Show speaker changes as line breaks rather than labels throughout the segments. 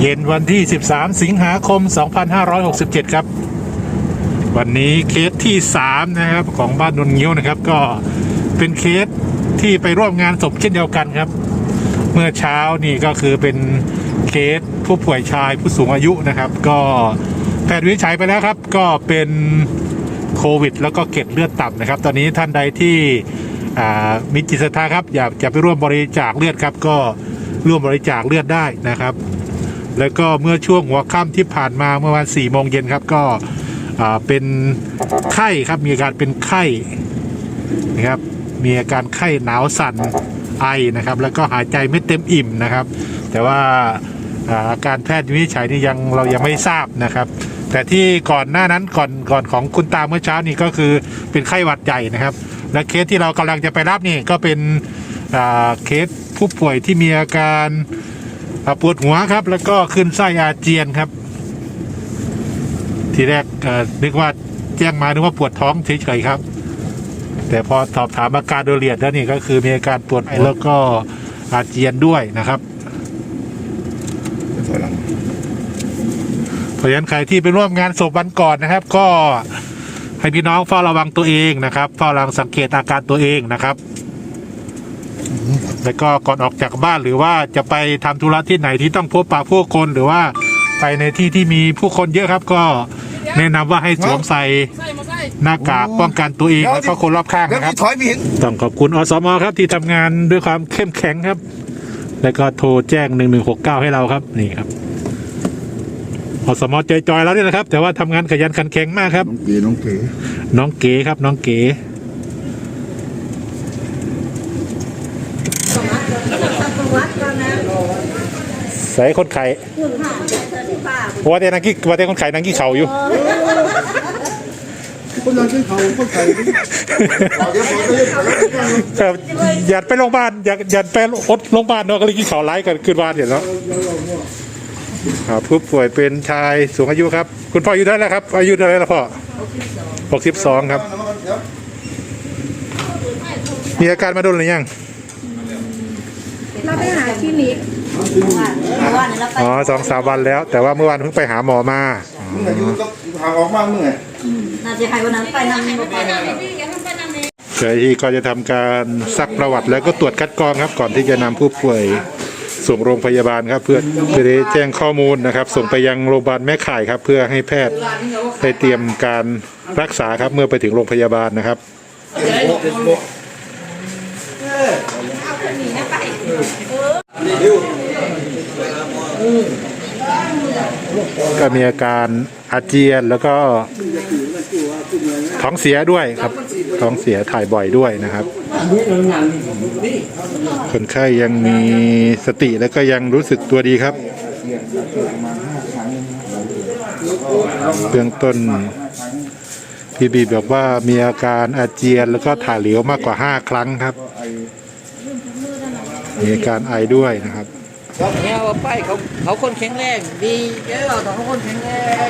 เย็นวันที่ 13 สิงหาคม 2567 ครับ วันนี้เคสที่ 3 นะครับ ของบ้านนนงิ้วนะครับ ก็เป็นเคสที่ไปร่วมงานศพเช่นเดียวกันครับ เมื่อเช้านี่ก็คือเป็นเคสผู้ป่วยชายผู้สูงอายุนะครับ ก็แพทย์วิจัยไปแล้วครับ ก็เป็นโควิด แล้วก็เกล็ดเลือดต่ำนะครับ ตอนนี้ท่านใดที่มีจิตศรัทธาครับ อยากจะไปร่วมบริจาคเลือดครับ ก็ร่วมบริจาคเลือดได้นะครับ แล้วก็เมื่อช่วงหัวค่ำที่ผ่านมาเมื่อวัน4โมงเย็นครับ ก็เป็นไข้ครับมีอาการเป็นไข้นะครับมีอาการไข้หนาวสั่นไอนะครับ แล้วก็หายใจไม่เต็มอิ่มนะครับ แต่ว่าอาการแพทย์วินิจฉัยนี่ยังเรายังไม่ทราบนะครับ แต่ที่ก่อนหน้านั้นก่อนก่อนของคุณตาเมื่อเช้านี่ก็คือเป็นไข้หวัดใหญ่นะครับ และเคสที่เรากำลังจะไปรับนี่ก็เป็นเคสผู้ป่วยที่มีอาการ ปวดหัวครับ แล้วก็ขึ้นไส้อาเจียนครับ ทีแรกเอ่อนึกว่าแจ้งมานึกว่าปวดท้องเฉยๆครับ แต่พอสอบถามอาการโดยละเอียดแล้วนี่ก็คือมีอาการปวดแล้วก็อาเจียนด้วยนะครับ
ถอยหลัง
เพราะฉะนั้นใครที่ไปร่วมงานศพวันก่อนนะครับ ก็ให้พี่น้องเฝ้าระวังตัวเองนะครับเฝ้าระวังสังเกตอาการตัวเองนะครับ แล้วก็ก่อนออกจากบ้านหรือว่าจะไปทำธุระที่ไหนที่ต้องพบปะผู้คนหรือว่าไปในที่ที่มีผู้คนเยอะครับ ก็แนะนำว่าให้สวมใส่หน้ากากป้องกันตัวเองแล้วก็คนรอบข้าง
แล้ว
นะครับ
พี่ถอยไม่เห็น
ต้องขอบคุณอสมครับที่ทำงานด้วยความเข้มแข็งครับ แล้วก็โทรแจ้ง 1169 ให้เราครับนี่ครับอสมใจจอยๆแล้วนี่นะครับ แต่ว่าทำงานขยันขันแข็งมากครับ
น้องเก๋น้องเก๋
น้องเก๋ครับน้องเก๋
วัดก่อนนะ
ใส่คนไข่
คุณหาเจอที่ป่า
ว่าแต่นังกี้ว่าแต่คนไข่นังกี้เขาอยู่
คนนั้นเป็นเขาคนไข่เดี๋ยวผมจะเล่นเขาแล้วกัน
ครับอยากไปโรงพยาบาลอยากอยากไปอดโรงพยาบาลเนาะก็เลยกินข้าวไร้กันขึ้นบ้านเห็นแล้วครับผู้ป่วยเป็นชายสูงอายุครับ คุณพ่ออายุเท่าไหร่แล้วครับ อายุเท่าไหร่แล้วพ่อหกสิบสองครับ มีอาการมาโดนหรือยัง
เราไปหาคลินิก
เพราะว่าเนี่ยเราไป
อ๋อสองสามวันแล้ว แต่ว่าเมื่อวานเพิ่งไปหาหมอมา
มึงอายุต้องห่างออกมากมึงไง
น่าจะให้วันนั้นไปนำไป
เจ้าหน้าที่ก็จะทำการซักประวัติแล้วก็ตรวจคัดกรองครับ ก่อนที่จะนำผู้ป่วยส่งโรงพยาบาลครับเพื่อเพื่อได้แจ้งข้อมูลนะครับ ส่งไปยังโรงพยาบาลแม่ข่ายครับ เพื่อให้แพทย์ได้เตรียมการรักษาครับเมื่อไปถึงโรงพยาบาลนะครับ ก็มีอาการอาเจียนแล้วก็ท้องเสียด้วยครับ ท้องเสียถ่ายบ่อยด้วยนะครับ คนไข้ยังมีสติแล้วก็ยังรู้สึกตัวดีครับเบื้องต้นพี่บีบอกว่ามีอาการอาเจียนแล้วก็ถ่ายเหลวมากกว่า 5 ครั้งครับ มีอาการไอด้วยนะครับ
เนี่ยว่าไปเขาเขาคนแข็งแรงดีเยอะแต่เขาคนแข็งแรง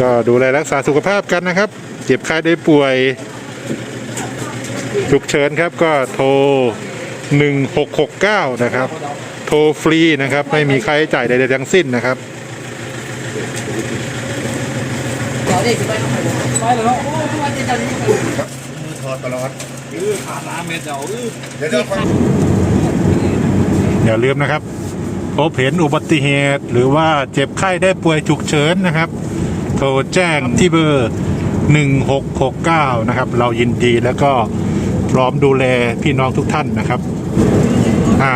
ก็ดูแลรักษาสุขภาพกันนะครับ เจ็บไข้ได้ป่วยฉุกเฉินครับก็โทร 1669 นะครับ โทรฟรีนะครับ ไม่มีค่าใช้จ่ายใดๆทั้งสิ้นนะครับ
เดี๋ยวเด็กไปทำไมไปเลยเนาะโอ้ทุกวันจะจะนี่
ถอดตลอด
เออขาดน้ำเม็ดเดี๋ยวเออ
เดี๋ยวจะฟัง
อย่าลืมนะครับ พบเห็นอุบัติเหตุ หรือว่าเจ็บไข้ได้ป่วยฉุกเฉินนะครับ โทรแจ้งที่เบอร์ 1669 นะครับ เรายินดีแล้วก็พร้อมดูแลพี่น้องทุกท่านนะครับอ่า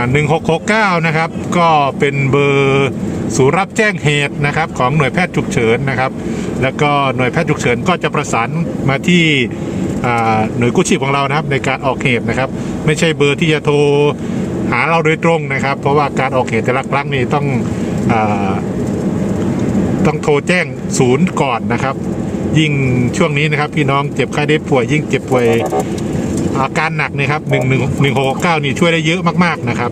1669 นะครับ ก็เป็นเบอร์ศูนย์รับแจ้งเหตุนะครับของหน่วยแพทย์ฉุกเฉินนะครับ แล้วก็หน่วยแพทย์ฉุกเฉินก็จะประสานมาที่หน่วยกู้ชีพของเรานะครับในการออกเหตุนะครับ ไม่ใช่เบอร์ที่จะโทร หาเราโดยตรงนะครับ เพราะว่าการออกเหตุแต่ละครั้งนี่ต้องอต้องโทรแจ้งศูนย์ก่อนนะครับ ยิ่งช่วงนี้นะครับ พี่น้องเจ็บไข้ได้ป่วย ยิ่งเจ็บป่วยอาการหนักนะครับหนึ่งหนึ่งหนึ่งหกเก้านี่ช่วยได้เยอะมากๆนะครับ